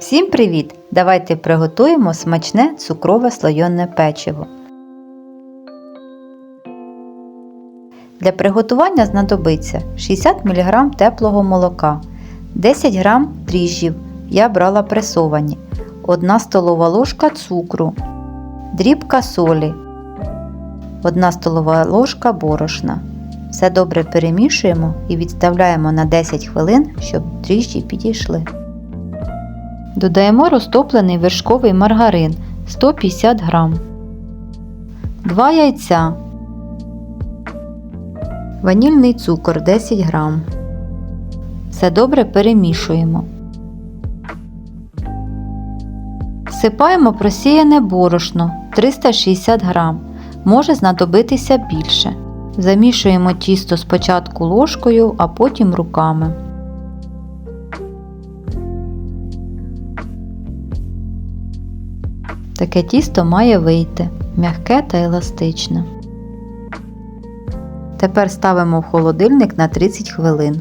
Всім привіт! Давайте приготуємо смачне цукрове слойоне печиво. Для приготування знадобиться 60 мг теплого молока, 10 г дріжджів, я брала пресовані, 1 столова ложка цукру, дрібка солі, 1 столова ложка борошна. Все добре перемішуємо і відставляємо на 10 хвилин, щоб дріжджі підійшли. Додаємо розтоплений вершковий маргарин 150 г, 2 яйця, ванільний цукор 10 г. Все добре перемішуємо. Всипаємо просіяне борошно 360 г. Може знадобитися більше. Замішуємо тісто спочатку ложкою, а потім руками. Таке тісто має вийти м'яке та еластичне. Тепер ставимо в холодильник на 30 хвилин.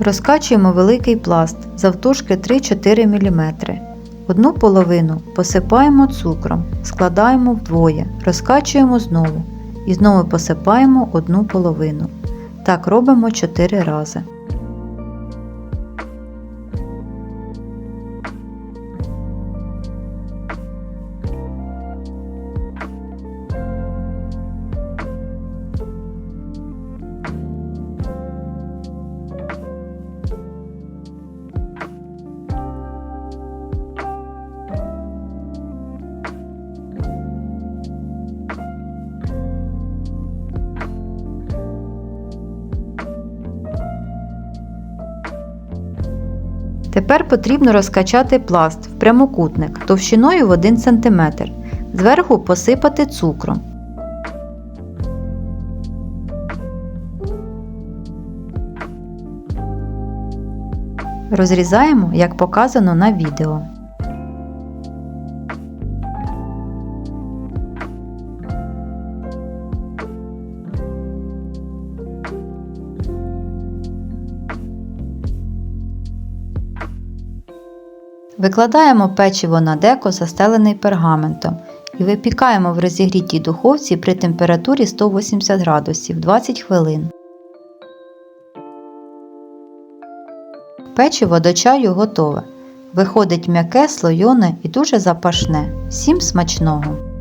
Розкачуємо великий пласт завтовшки 3-4 мм. Одну половину посипаємо цукром, складаємо вдвоє, розкачуємо знову і знову посипаємо одну половину. Так робимо 4 рази. Тепер потрібно розкачати пласт в прямокутник товщиною в 1 см. Зверху посипати цукром. Розрізаємо, як показано на відео. Викладаємо печиво на деко, застелений пергаментом, і випікаємо в розігрітій духовці при температурі 180 градусів 20 хвилин. Печиво до чаю готове. Виходить м'яке, слойоне і дуже запашне. Всім смачного!